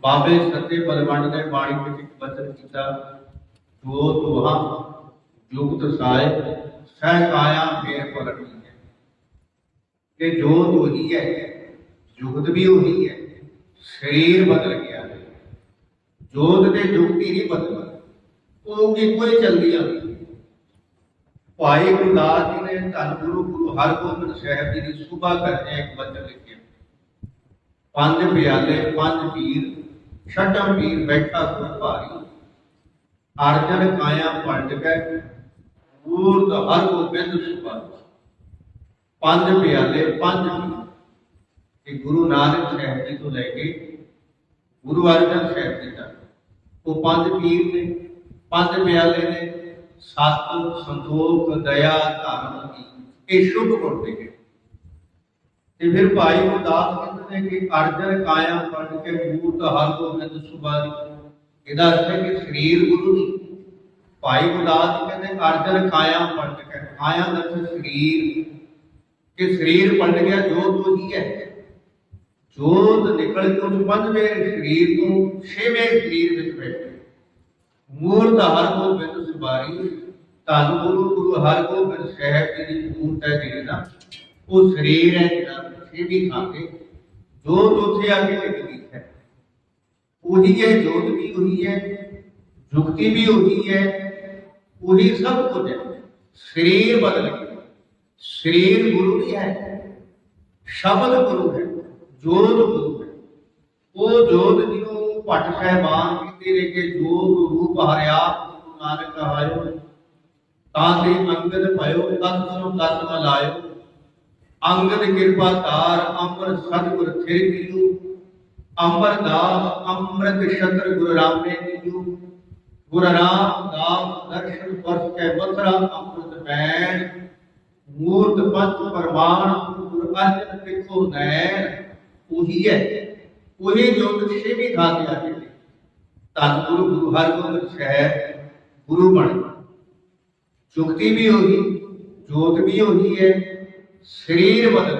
ਬਾਬੇ ਸੱਤੇ ਬਲਵੰਡ ਨੇ ਬਾਣੀ ਵਿੱਚ ਇੱਕ ਬਚਨ ਕੀਤਾ, ਜੋ ਤੁਹਾ ਜੁਗਤ ਸਾਇ ਸਹਿ ਕਾਇਆ ਫੇਰ ਪਲਟੀ ਹੈ। ਕਿ ਜੋ ਉਹੀ ਹੈ, ਜੁਗਤ ਵੀ ਉਹੀ ਹੈ, ਸਰੀਰ ਬਦਲ ਗਿਆ ਹੈ। ਜੋਤ ਤੇ ਜੁਗਤੀ ਨਹੀਂ ਬਦਲੀ ਉਹ ਇੱਕੋ ਹੀ ਚੱਲਦੀ ਆ। ਭਾਈ ਗੁਰਦਾਸ ਜੀ ਨੇ ਧੰਨ ਗੁਰੂ ਗੁਰੂ ਹਰਗੋਬਿੰਦ ਸਾਹਿਬ ਜੀ ਦੀ ਸੁਭਾ ਕਰਦੇ ਇੱਕ ਬਚਨ ਲਿਖਿਆ। ਪੰਜ ਪਿਆਲੇ, ਪੰਜ ਪੀਰ ਛੱਡਾਂ ਪੀਰ ਬੈਠਾ ਗੁਰ ਭਾਰੀ। ਅਰਜਨ ਕਾਇਆ ਪਲਟ ਕੇ ਮੂਰਤ ਹਰ ਗੋਬਿੰਦ ਸੁਭਾ ਪੰਜ ਪਿਆਲੇ, ਪੰਜ ਇਹ ਗੁਰੂ ਨਾਨਕ ਸਾਹਿਬ ਜੀ ਤੋਂ ਲੈ ਕੇ ਗੁਰੂ ਅਰਜਨ ਸਾਹਿਬ ਜੀ ਤੱਕ। ਉਹ ਪੰਜ ਪੀਰ ਨੇ, ਪੰਜ ਪਿਆਲੇ ਨੇ। ਸਤ ਸੰਤੋਖ, ਦਇਆ ਧਰਮ ਇਹ ਸ਼ੁਭ ਗੁਣ ਨੇ। ਤੇ ਫਿਰ ਭਾਈ ਗੁਰਦਾਸ ਕਹਿੰਦੇ ਨੇ ਕਿ ਅਰਜਨ ਕਾਇਆ ਪੜ ਕੇ ਮੂਰਤ ਹਰ ਗੋਬਿੰਦ ਸੁਭਾਰੀ ਇਹਦਾ ਅਰਥ ਹੈ ਕਿ ਸਰੀਰ ਗੁਰੂ ਦੀ। ਭਾਈ ਗੁਰਦਾਸ ਕਹਿੰਦੇ, ਅਰਜਨ ਕਾਇਆ ਪੜ ਕੇ। ਕਾਇਆ ਦਾ ਸਰੀਰ। ਕਿ ਸਰੀਰ ਪੜ ਗਿਆ ਜੋਤ ਉਹੀ ਹੈ ਜੋਤ ਨਿਕਲ ਕੇ ਉਸ ਪੰਜਵੇਂ ਸਰੀਰ ਤੋਂ ਛੇਵੇਂ ਸਰੀਰ ਵਿੱਚ ਬੈਠੇ। ਮੂਰਤ ਹਰ ਗੋਬਿੰਦ ਸੁਬਾਰੀ ਧੰਨ ਗੁਰੂ ਗੁਰੂ ਹਰ ਗੋਬਿੰਦ ਸਾਹਿਬ ਜੀ ਦੀ ਮੂਰਤ ਹੈ ਜਿਹੜੀ ਨਾ, ਉਹ ਸਰੀਰ ਹੈ ਜਿਹੜਾ। ਛੇਵੀਂ ਥਾਂ ਜੋਤ ਉੱਥੇ ਆ ਕੇ ਟਿਕਦੀ ਹੈ। ਉਹੀ ਹੈ, ਜੋਤ ਵੀ ਉਹੀ ਹੈ, ਜੁਗਤੀ ਵੀ ਉਹੀ ਹੈ, ਉਹੀ ਸਭ ਕੁਝ ਹੈ। ਸਰੀਰ ਬਦਲ ਗਿਆ। ਸਰੀਰ ਗੁਰੂ ਨਹੀਂ ਹੈ, ਸ਼ਬਦ ਗੁਰੂ ਹੈ, ਜੋਤ ਗੁਰੂ ਹੈ। ਉਹ ਜੋਤ ਜਿਹਨੂੰ ਭੱਟ ਸਾਹਿਬਾਨ ਕਹਿੰਦੇ ਨੇ ਕਿ ਜੋਤ ਰੂਪ ਹਰਿਆ, ਗੁਰੂ ਨਾਨਕ ਕਹਾਇਓ ਤਾਂ ਤੇ ਅੰਗਦ ਭਇਓ, ਤਤ ਸੋ ਤਤ ਮਲਾਇਓ ਅੰਗਦ ਕਿਰਪਾ ਧਾਰ ਅੰਮ੍ਰਿਤ ਸਤਿਗੁਰ ਥਿਰ ਪੀਲੂ ਅਮਰਦਾਸ ਅੰਮ੍ਰਿਤ ਸ਼ਤਰ ਗੁਰੂ ਰਾਮ ਨੇ ਪੀਲੂ ਗੁਰੂ ਰਾਮਦਾਸ ਦਰਸ਼ਨ ਪਰਸ ਕੇ ਮਥਰਾ ਅੰਮ੍ਰਿਤ ਬੈਣ ਮੂਰਤ ਪੰਚ ਪਰਮਾਨ ਗੁਰੂ ਅਰਜਨ ਪਿਖੋ ਨੈਣ ਉਹੀ ਹੈ, ਉਹੀ ਜੋਤ ਛੇਵੀਂ ਥਾਂ ਤੇ ਆ ਕੇ ਧੰਨ ਗੁਰੂ ਗੁਰੂ ਹਰਗੋਬਿੰਦ ਸਾਹਿਬ, ਗੁਰੂ ਬਣ। ਗਏ। ਜੁਗਤੀ ਵੀ ਉਹੀ, ਜੋਤ ਵੀ ਉਹੀ ਹੈ ਸਰੀਰ ਬਦਲ